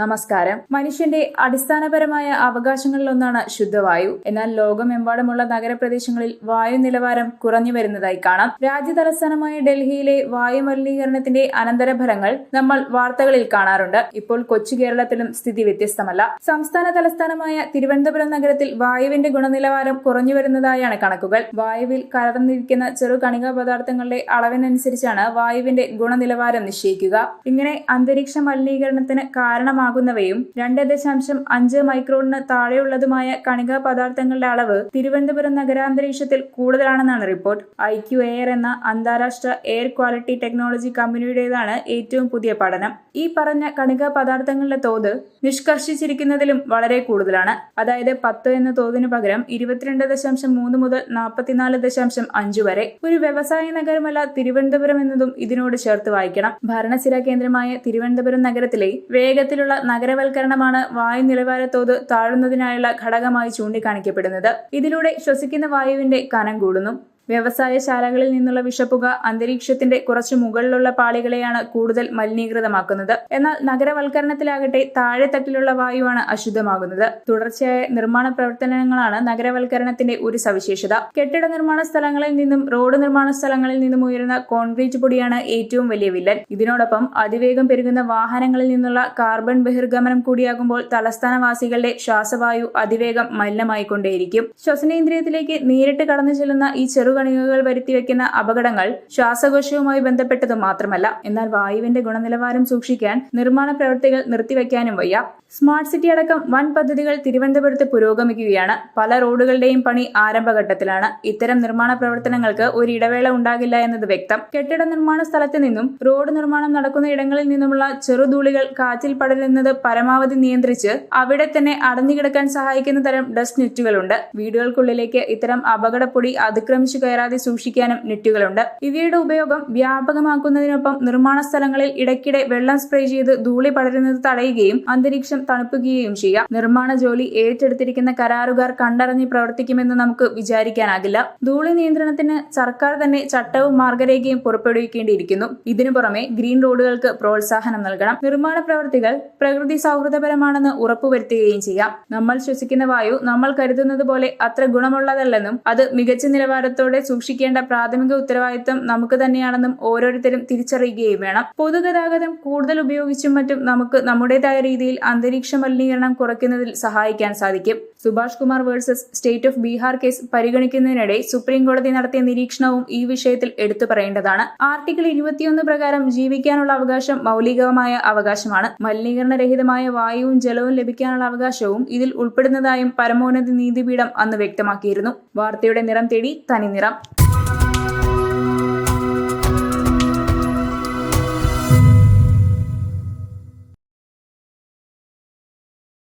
നമസ്കാരം. മനുഷ്യന്റെ അടിസ്ഥാനപരമായ അവകാശങ്ങളിലൊന്നാണ് ശുദ്ധവായു. എന്നാൽ ലോകമെമ്പാടുമുള്ള നഗരപ്രദേശങ്ങളിൽ വായു നിലവാരം കുറഞ്ഞു വരുന്നതായി കാണാം. രാജ്യ തലസ്ഥാനമായ ഡൽഹിയിലെ വായു മലിനീകരണത്തിന്റെ അനന്തരഫലങ്ങൾ നമ്മൾ വാർത്തകളിൽ കാണാറുണ്ട്. ഇപ്പോൾ കൊച്ചു കേരളത്തിലും സ്ഥിതി വ്യത്യസ്തമല്ല. സംസ്ഥാന തലസ്ഥാനമായ തിരുവനന്തപുരം നഗരത്തിൽ വായുവിന്റെ ഗുണനിലവാരം കുറഞ്ഞു വരുന്നതായാണ് കണക്കുകൾ. വായുവിൽ കലർന്നിരിക്കുന്ന ചെറു കണികാ പദാർത്ഥങ്ങളുടെ അളവിനനുസരിച്ചാണ് വായുവിന്റെ ഗുണനിലവാരം നിശ്ചയിക്കുക. ഇങ്ങനെ അന്തരീക്ഷ മലിനീകരണത്തിന് കാരണമാകുന്നവയും രണ്ട് ദശാംശം അഞ്ച് മൈക്രോണിന് താഴെയുള്ളതുമായ കണികാ പദാർത്ഥങ്ങളുടെ അളവ് തിരുവനന്തപുരം നഗരാന്തരീക്ഷത്തിൽ കൂടുതലാണെന്നാണ് റിപ്പോർട്ട്. ഐ ക്യു എയർ എന്ന അന്താരാഷ്ട്ര എയർ ക്വാളിറ്റി ടെക്നോളജി കമ്പനിയുടേതാണ് ഏറ്റവും പുതിയ പഠനം. ഈ പറഞ്ഞ കണികാ പദാർത്ഥങ്ങളുടെ തോത് നിഷ്കർഷിച്ചിരിക്കുന്നതിലും വളരെ കൂടുതലാണ്. അതായത് പത്ത് എന്ന തോതിനു പകരം ഇരുപത്തിരണ്ട് ദശാംശം മൂന്ന് മുതൽ നാൽപ്പത്തിനാല് ദശാംശം അഞ്ച് വരെ. ഒരു വ്യവസായ നഗരമല്ല തിരുവനന്തപുരം എന്നതും ഇതിനോട് ചേർത്ത് വായിക്കണം. ഭരണസിര കേന്ദ്രമായ തിരുവനന്തപുരം നഗരത്തിലെ വേഗത്തിലുള്ള നഗരവൽക്കരണമാണ് വായു നിലവാര തോത് താഴുന്നതിനായുള്ള ഘടകമായി ചൂണ്ടിക്കാണിക്കപ്പെടുന്നത്. ഇതിലൂടെ ശ്വസിക്കുന്ന വായുവിന്റെ കനം കൂടുന്നു. വ്യവസായശാലകളിൽ നിന്നുള്ള വിഷപ്പുക അന്തരീക്ഷത്തിന്റെ കുറച്ചു മുകളിലുള്ള പാളികളെയാണ് കൂടുതൽ മലിനീകൃതമാക്കുന്നത്. എന്നാൽ നഗരവൽക്കരണത്തിലാകട്ടെ താഴെത്തട്ടിലുള്ള വായുവാണ് അശുദ്ധമാകുന്നത്. തുടർച്ചയായ നിർമ്മാണ പ്രവർത്തനങ്ങളാണ് നഗരവൽക്കരണത്തിന്റെ ഒരു സവിശേഷത. കെട്ടിട നിർമ്മാണ സ്ഥലങ്ങളിൽ നിന്നും റോഡ് നിർമ്മാണ സ്ഥലങ്ങളിൽ നിന്നും ഉയരുന്ന കോൺക്രീറ്റ് പൊടിയാണ് ഏറ്റവും വലിയ വില്ലൻ. ഇതിനോടൊപ്പം അതിവേഗം പെരുകുന്ന വാഹനങ്ങളിൽ നിന്നുള്ള കാർബൺ ബഹിർഗമനം കൂടിയാകുമ്പോൾ തലസ്ഥാനവാസികളുടെ ശ്വാസവായു അതിവേഗം മലിനമായിക്കൊണ്ടേയിരിക്കും. ശ്വസനേന്ദ്രിയത്തിലേക്ക് നേരിട്ട് കടന്നു ചെല്ലുന്ന ഈ ചെറുകണികകൾ വരുത്തിവെക്കുന്ന അപകടങ്ങൾ ശ്വാസകോശവുമായി ബന്ധപ്പെട്ടത് മാത്രമല്ല എന്നാൽ വായുവിന്റെ ഗുണനിലവാരം സൂക്ഷിക്കാൻ നിർമ്മാണ പ്രവൃത്തികൾ നിർത്തിവെക്കാനും വയ്യ. സ്മാർട്ട് സിറ്റി അടക്കം വൻ പദ്ധതികൾ തിരുവനന്തപുരത്ത് പുരോഗമിക്കുകയാണ്. പല റോഡുകളുടെയും പണി ആരംഭഘട്ടത്തിലാണ്. ഇത്തരം നിർമ്മാണ പ്രവർത്തനങ്ങൾക്ക് ഒരു ഇടവേള ഉണ്ടാകില്ല എന്നത് വ്യക്തം. കെട്ടിട നിർമ്മാണ സ്ഥലത്ത് നിന്നും റോഡ് നിർമ്മാണം നടക്കുന്ന ഇടങ്ങളിൽ നിന്നുമുള്ള ചെറുധൂളികൾ കാറ്റിൽ പടരുന്നത് പരമാവധി നിയന്ത്രിച്ച് അവിടെ തന്നെ അടഞ്ഞുകിടക്കാൻ സഹായിക്കുന്ന തരം ഡസ്റ്റ് നെറ്റുകളുണ്ട്. വീടുകൾക്കുള്ളിലേക്ക് ഇത്തരം അപകടപ്പൊടി അതിക്രമിച്ചു കയറാതെ സൂക്ഷിക്കാനും നെറ്റുകളുണ്ട്. ഇവയുടെ ഉപയോഗം വ്യാപകമാക്കുന്നതിനൊപ്പം നിർമ്മാണ സ്ഥലങ്ങളിൽ ഇടയ്ക്കിടെ വെള്ളം സ്പ്രേ ചെയ്ത് ധൂളി പടരുന്നത് തടയുകയും അന്തരീക്ഷം തണുപ്പിക്കുകയും ചെയ്യാം. നിർമ്മാണ ജോലി ഏറ്റെടുത്തിരിക്കുന്ന കരാറുകാർ കണ്ടറിഞ്ഞ് പ്രവർത്തിക്കുമെന്ന് നമുക്ക് വിചാരിക്കാനാകില്ല. ധൂളി നിയന്ത്രണത്തിന് സർക്കാർ തന്നെ ചട്ടവും മാർഗരേഖയും പുറപ്പെടുവിക്കേണ്ടിയിരിക്കുന്നു. ഇതിനു പുറമെ ഗ്രീൻ റോഡുകൾക്ക് പ്രോത്സാഹനം നൽകണം. നിർമ്മാണ പ്രവൃത്തികൾ പ്രകൃതി സൗഹൃദപരമാണെന്ന് ഉറപ്പുവരുത്തുകയും ചെയ്യാം. നമ്മൾ ശ്വസിക്കുന്ന വായു നമ്മൾ കരുതുന്നത് പോലെ അത്ര ഗുണമുള്ളതല്ലെന്നും അത് മികച്ച നിലവാരത്തോടെ സൂക്ഷിക്കേണ്ട പ്രാഥമിക ഉത്തരവാദിത്തം നമുക്ക് തന്നെയാണെന്നും ഓരോരുത്തരും തിരിച്ചറിയുകയും വേണം. പൊതുഗതാഗതം കൂടുതൽ ഉപയോഗിച്ചും മറ്റും നമുക്ക് നമ്മുടേതായ രീതിയിൽ അന്തരീക്ഷ മലിനീകരണം കുറയ്ക്കുന്നതിൽ സഹായിക്കാൻ സാധിക്കും. Subhash Kumar versus state of Bihar case പരിഗണിക്കുന്നതിനിടെ supreme കോടതി നടത്തിയ നിരീക്ഷണവും ഈ വിഷയത്തിൽ എടുത്തു പറയേണ്ടതാണ്. ആർട്ടിക്കിൾ ഇരുപത്തിയൊന്ന് പ്രകാരം ജീവിക്കാനുള്ള അവകാശം മൗലികമായ അവകാശമാണ്. മലിനീകരണരഹിതമായ വായുവും ജലവും ലഭിക്കാനുള്ള അവകാശവും ഇതിൽ ഉൾപ്പെടുന്നതായും പരമോന്നത നീതിപീഠം അന്ന് വ്യക്തമാക്കിയിരുന്നു. വാർത്തയുടെ നിറം തേടി തനി നിറം